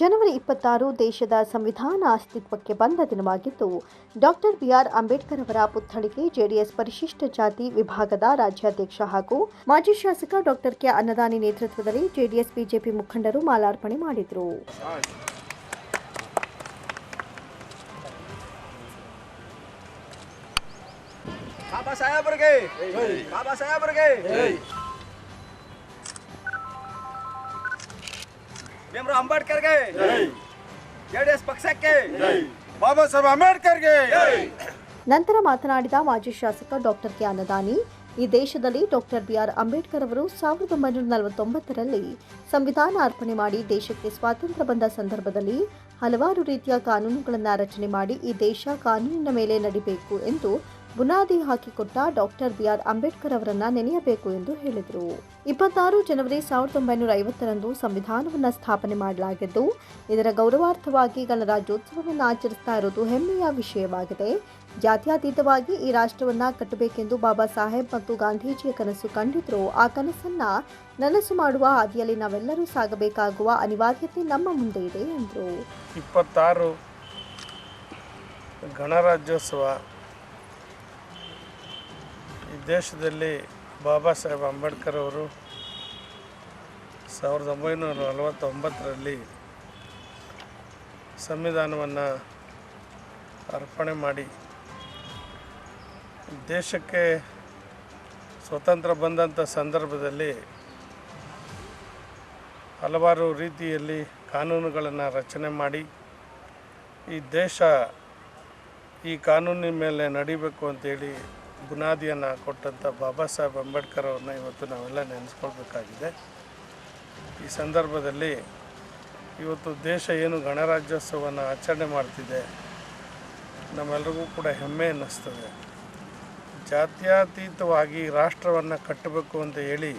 ಜನವರಿ ಇಪ್ಪತ್ತಾರು ದೇಶದ ಸಂವಿಧಾನ ಅಸ್ತಿತ್ವಕ್ಕೆ ಬಂದ ದಿನವಾಗಿದ್ದು, ಡಾಕ್ಟರ್ ಬಿಆರ್ ಅಂಬೇಡ್ಕರ್ ಅವರ ಪುತ್ಥಳಿಗೆ ಜೆಡಿಎಸ್ ಪರಿಶಿಷ್ಟ ಜಾತಿ ವಿಭಾಗದ ರಾಜ್ಯಾಧ್ಯಕ್ಷ ಹಾಗೂ ಮಾಜಿ ಶಾಸಕ ಡಾಕ್ಟರ್ ಕೆ ಅನ್ನದಾನಿ ನೇತೃತ್ವದಲ್ಲಿ ಜೆಡಿಎಸ್ ಬಿಜೆಪಿ ಮುಖಂಡರು ಮಾಲಾರ್ಪಣೆ ಮಾಡಿದರು. ಬಾಬಾ ಬಾಬಾ ಭೀಮರಾವ್ ಅಂಬೇಡ್ಕರ್ಗೆ. ಜೆಡಿಎಸ್ ಪಕ್ಷಕ್ಕೆ. ಬಾಬಾ ಸಾಹೇಬ್ ಅಂಬೇಡ್ಕರ್ಗೆ. ನಂತರ ಮಾತನಾಡಿದ ಮಾಜಿ ಶಾಸಕ ಡಾಕ್ಟರ್ ಕೆ ಅನ್ನದಾನಿ ಈ ದೇಶದಲ್ಲಿ ಡಾಕ್ಟರ್ ಬಿಆರ್ ಅಂಬೇಡ್ಕರ್ ಅವರು ಸಾವಿರದ ಒಂಬೈನೂರ ನಲವತ್ತೊಂಬತ್ತರಲ್ಲಿ ಸಂವಿಧಾನ ಅರ್ಪಣೆ ಮಾಡಿ ದೇಶಕ್ಕೆ ಸ್ವಾತಂತ್ರ್ಯ ಬಂದ ಸಂದರ್ಭದಲ್ಲಿ ಹಲವಾರು ರೀತಿಯ ಕಾನೂನುಗಳನ್ನು ರಚನೆ ಮಾಡಿ ಈ ದೇಶ ಕಾನೂನಿನ ಮೇಲೆ ನಡಿಬೇಕು ಎಂದು ಬುನಾದಿ ಹಾಕಿಕೊಟ್ಟ ಡಾಕ್ಟರ್ ಬಿಆರ್ ಅಂಬೇಡ್ಕರ್ ಅವರನ್ನ ನೆನೆಯಬೇಕು ಎಂದು ಹೇಳಿದರು. ಇಪ್ಪತ್ತಾರು ಜನವರಿ ಸಾವಿರದ ಒಂಬೈನೂರ ಐವತ್ತರಂದು ಸಂವಿಧಾನವನ್ನು ಸ್ಥಾಪನೆ ಮಾಡಲಾಗಿದ್ದು, ಇದರ ಗೌರವಾರ್ಥವಾಗಿ ಗಣರಾಜ್ಯೋತ್ಸವವನ್ನು ಆಚರಿಸ್ತಾ ಇರೋದು ಹೆಮ್ಮೆಯ ವಿಷಯವಾಗಿದೆ. ಜಾತ್ಯತೀತವಾಗಿ ಈ ರಾಷ್ಟ್ರವನ್ನ ಕಟ್ಟಬೇಕೆಂದು ಬಾಬಾ ಸಾಹೇಬ್ ಮತ್ತು ಗಾಂಧೀಜಿಯ ಕನಸು ಕಂಡಿದ್ರು ಆ ಕನಸನ್ನ ನನಸು ಮಾಡುವ ಹಾದಿಯಲ್ಲಿ ನಾವೆಲ್ಲರೂ ಸಾಗಬೇಕಾಗುವ ಅನಿವಾರ್ಯತೆ ನಮ್ಮ ಮುಂದೆ ಇದೆ, ಎಂದರು. ಇಪ್ಪತ್ತಾರು ಗಣರಾಜ್ಯೋತ್ಸವ ಈ ದೇಶದಲ್ಲಿ ಬಾಬಾ ಸಾಹೇಬ್ ಅಂಬೇಡ್ಕರ್ ಅವರು ಸಾವಿರದ ಒಂಬೈನೂರ ನಲವತ್ತೊಂಬತ್ತರಲ್ಲಿ ಸಂವಿಧಾನವನ್ನು ಅರ್ಪಣೆ ಮಾಡಿ ದೇಶಕ್ಕೆ ಸ್ವತಂತ್ರ ಬಂದಂಥ ಸಂದರ್ಭದಲ್ಲಿ ಹಲವಾರು ರೀತಿಯಲ್ಲಿ ಕಾನೂನುಗಳನ್ನು ರಚನೆ ಮಾಡಿ ಈ ದೇಶ ಈ ಕಾನೂನಿನ ಮೇಲೆ ನಡಿಬೇಕು ಅಂತೇಳಿ ಬುನಾದಿಯನ್ನು ಕೊಟ್ಟಂಥ ಬಾಬಾ ಸಾಹೇಬ್ ಅಂಬೇಡ್ಕರ್ ಅವ್ರನ್ನ ಇವತ್ತು ನಾವೆಲ್ಲ ನೆನೆಸ್ಕೊಳ್ಬೇಕಾಗಿದೆ. ಈ ಸಂದರ್ಭದಲ್ಲಿ ಇವತ್ತು ದೇಶ ಏನು ಗಣರಾಜ್ಯೋತ್ಸವವನ್ನು ಆಚರಣೆ ಮಾಡ್ತಿದೆ, ನಮ್ಮೆಲ್ರಿಗೂ ಕೂಡ ಹೆಮ್ಮೆ ಅನ್ನಿಸ್ತದೆ. ಜಾತ್ಯತೀತವಾಗಿ ರಾಷ್ಟ್ರವನ್ನು ಕಟ್ಟಬೇಕು ಅಂತ ಹೇಳಿ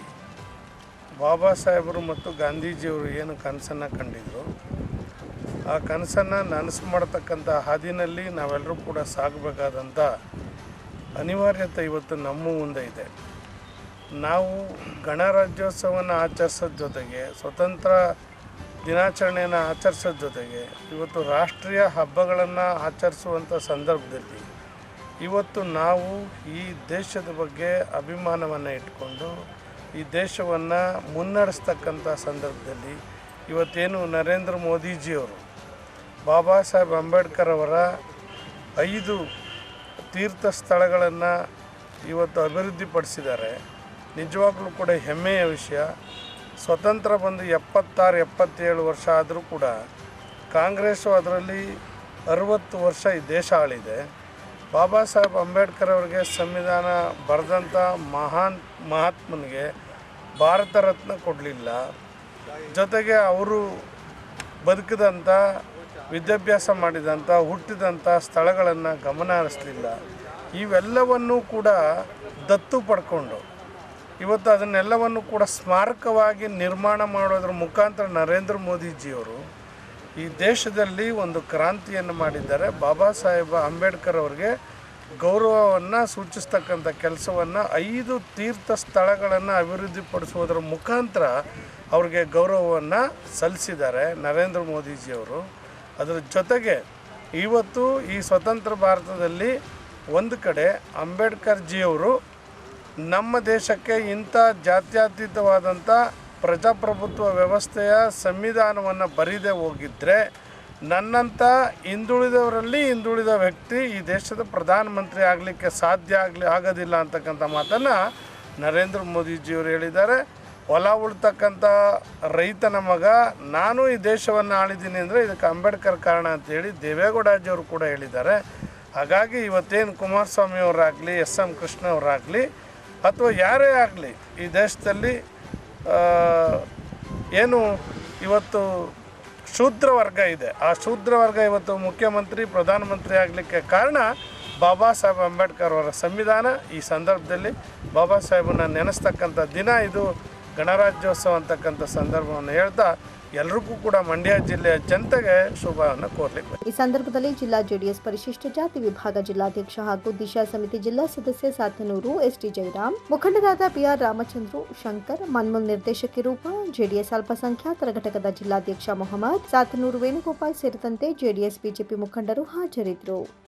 ಬಾಬಾ ಸಾಹೇಬರು ಮತ್ತು ಗಾಂಧೀಜಿಯವರು ಏನು ಕನಸನ್ನು ಕಂಡಿದ್ರು, ಆ ಕನಸನ್ನು ನನಸು ಮಾಡತಕ್ಕಂಥ ಹಾದಿನಲ್ಲಿ ನಾವೆಲ್ಲರೂ ಕೂಡ ಸಾಗಬೇಕಾದಂಥ ಅನಿವಾರ್ಯತೆ ಇವತ್ತು ನಮ್ಮ ಮುಂದೆ ಇದೆ. ನಾವು ಗಣರಾಜ್ಯೋತ್ಸವವನ್ನು ಆಚರಿಸೋದ್ ಜೊತೆಗೆ, ಸ್ವತಂತ್ರ ದಿನಾಚರಣೆಯನ್ನು ಆಚರಿಸೋದ ಜೊತೆಗೆ, ಇವತ್ತು ರಾಷ್ಟ್ರೀಯ ಹಬ್ಬಗಳನ್ನು ಆಚರಿಸುವಂಥ ಸಂದರ್ಭದಲ್ಲಿ ಇವತ್ತು ನಾವು ಈ ದೇಶದ ಬಗ್ಗೆ ಅಭಿಮಾನವನ್ನು ಇಟ್ಕೊಂಡು, ಈ ದೇಶವನ್ನು ಮುನ್ನಡೆಸ್ತಕ್ಕಂಥ ಸಂದರ್ಭದಲ್ಲಿ ಇವತ್ತೇನು ನರೇಂದ್ರ ಮೋದಿಜಿಯವರು, ಬಾಬಾ ಸಾಹೇಬ್ ಅಂಬೇಡ್ಕರ್ ಅವರ ಐದು ತೀರ್ಥ ಸ್ಥಳಗಳನ್ನು ಇವತ್ತು ಅಭಿವೃದ್ಧಿಪಡಿಸಿದ್ದಾರೆ. ನಿಜವಾಗ್ಲೂ ಕೂಡ ಹೆಮ್ಮೆಯ ವಿಷಯ. ಸ್ವತಂತ್ರ ಬಂದು ಎಪ್ಪತ್ತಾರು, ಎಪ್ಪತ್ತೇಳು ವರ್ಷ ಆದರೂ ಕೂಡ ಕಾಂಗ್ರೆಸ್ಸು ಅದರಲ್ಲಿ ಅರುವತ್ತು ವರ್ಷ ಈ ದೇಶ ಆಳಿದೆ. ಬಾಬಾ ಸಾಹೇಬ್ ಅಂಬೇಡ್ಕರ್ ಅವರಿಗೆ ಸಂವಿಧಾನ ಬರೆದಂಥ ಮಹಾನ್ ಮಹಾತ್ಮನಿಗೆ ಭಾರತ ರತ್ನ ಕೊಡಲಿಲ್ಲ. ಜೊತೆಗೆ ಅವರು ಬದುಕಿದಂಥ ವಿದ್ಯಾಭ್ಯಾಸ ಮಾಡಿದಂಥ, ಹುಟ್ಟಿದಂಥ ಸ್ಥಳಗಳನ್ನು ಗಮನ ಹರಿಸ್ಲಿಲ್ಲ. ಇವೆಲ್ಲವನ್ನೂ ಕೂಡ ದತ್ತು ಪಡ್ಕೊಂಡು, ಇವತ್ತು ಅದನ್ನೆಲ್ಲವನ್ನು ಕೂಡ ಸ್ಮಾರಕವಾಗಿ ನಿರ್ಮಾಣ ಮಾಡೋದ್ರ ಮುಖಾಂತರ ನರೇಂದ್ರ ಮೋದಿಜಿಯವರು ಈ ದೇಶದಲ್ಲಿ ಒಂದು ಕ್ರಾಂತಿಯನ್ನು ಮಾಡಿದ್ದಾರೆ. ಬಾಬಾ ಸಾಹೇಬ ಅಂಬೇಡ್ಕರ್ ಅವರಿಗೆ ಗೌರವವನ್ನು ಸೂಚಿಸ್ತಕ್ಕಂಥ ಕೆಲಸವನ್ನು ಐದು ತೀರ್ಥ ಸ್ಥಳಗಳನ್ನು ಅಭಿವೃದ್ಧಿಪಡಿಸುವುದರ ಮುಖಾಂತರ ಅವ್ರಿಗೆ ಗೌರವವನ್ನು ಸಲ್ಲಿಸಿದ್ದಾರೆ ನರೇಂದ್ರ ಮೋದಿಜಿಯವರು. ಅದರ ಜೊತೆಗೆ ಇವತ್ತು ಈ ಸ್ವತಂತ್ರ ಭಾರತದಲ್ಲಿ ಒಂದು ಕಡೆ ಅಂಬೇಡ್ಕರ್ ಜಿಯವರು ನಮ್ಮ ದೇಶಕ್ಕೆ ಇಂಥ ಜಾತ್ಯತೀತವಾದಂಥ ಪ್ರಜಾಪ್ರಭುತ್ವ ವ್ಯವಸ್ಥೆಯ ಸಂವಿಧಾನವನ್ನು ಬರೀದೆ ಹೋಗಿದ್ದರೆ ನನ್ನಂಥ ಹಿಂದುಳಿದವರಲ್ಲಿ ಹಿಂದುಳಿದ ವ್ಯಕ್ತಿ ಈ ದೇಶದ ಪ್ರಧಾನಮಂತ್ರಿ ಆಗಲಿಕ್ಕೆ ಸಾಧ್ಯ ಆಗಲಿ ಆಗೋದಿಲ್ಲ ಅಂತಕ್ಕಂಥ ಮಾತನ್ನು ನರೇಂದ್ರ ಮೋದಿಜಿಯವರು ಹೇಳಿದ್ದಾರೆ. ಹೊಲ ಉಳ್ತಕ್ಕಂಥ ರೈತನ ಮಗ, ನಾನು ಈ ದೇಶವನ್ನು ಆಳಿದ್ದೀನಿ ಅಂದರೆ ಇದಕ್ಕೆ ಅಂಬೇಡ್ಕರ್ ಕಾರಣ ಅಂತೇಳಿ ದೇವೇಗೌಡಾಜಿಯವರು ಕೂಡ ಹೇಳಿದ್ದಾರೆ. ಹಾಗಾಗಿ ಇವತ್ತೇನು ಕುಮಾರಸ್ವಾಮಿ ಅವರಾಗಲಿ, ಎಸ್ ಎಂ ಕೃಷ್ಣ ಅವರಾಗಲಿ, ಅಥವಾ ಯಾರೇ ಆಗಲಿ, ಈ ದೇಶದಲ್ಲಿ ಏನು ಇವತ್ತು ಶೂದ್ರ ವರ್ಗ ಇದೆ. ಆ ಶೂದ್ರ ವರ್ಗ ಇವತ್ತು ಮುಖ್ಯಮಂತ್ರಿ, ಪ್ರಧಾನಮಂತ್ರಿ ಆಗಲಿಕ್ಕೆ ಕಾರಣ ಬಾಬಾ ಸಾಹೇಬ್ ಅಂಬೇಡ್ಕರ್ ಅವರ ಸಂವಿಧಾನ. ಈ ಸಂದರ್ಭದಲ್ಲಿ ಬಾಬಾ ಸಾಹೇಬನ್ನ ನೆನೆಸ್ತಕ್ಕಂಥ ದಿನ ಇದು ಗಣರಾಜ್ಯೋತ್ಸವ ಅಂತಕ್ಕಂಥ ಸಂದರ್ಭವನ್ನು ಹೇಳ್ತಾ ಎಲ್ರಿಗೂ ಕೂಡ ಮಂಡ್ಯ ಜಿಲ್ಲೆಯ ಜನತೆಗೆ ಶುಭವನ್ನು ಕೋರ್ಲಿಕ್ಕೆ. ಈ ಸಂದರ್ಭದಲ್ಲಿ ಜಿಲ್ಲಾ ಜೆಡಿಎಸ್ ಪರಿಶಿಷ್ಟ ಜಾತಿ ವಿಭಾಗ ಜಿಲ್ಲಾಧ್ಯಕ್ಷ ಹಾಗೂ ದಿಶಾ ಸಮಿತಿ ಜಿಲ್ಲಾ ಸದಸ್ಯ ಸಾತನೂರು ಎಸ್ಟಿ ಜಯರಾಮ್ ಮುಖಂಡರಾದ ಬಿಆರ್ ರಾಮಚಂದ್ರು, ಶಂಕರ್, ಮನ್ಮೂಲ್ ನಿರ್ದೇಶಕಿ ರೂಪ, ಜೆಡಿಎಸ್ ಅಲ್ಪಸಂಖ್ಯಾತರ ಘಟಕದ ಜಿಲ್ಲಾಧ್ಯಕ್ಷ ಮೊಹಮ್ಮದ್, ಸಾತನೂರು ವೇಣುಗೋಪಾಲ್ ಸೇರಿದಂತೆ ಜೆಡಿಎಸ್ ಬಿಜೆಪಿ ಮುಖಂಡರು ಹಾಜರಿದ್ದರು.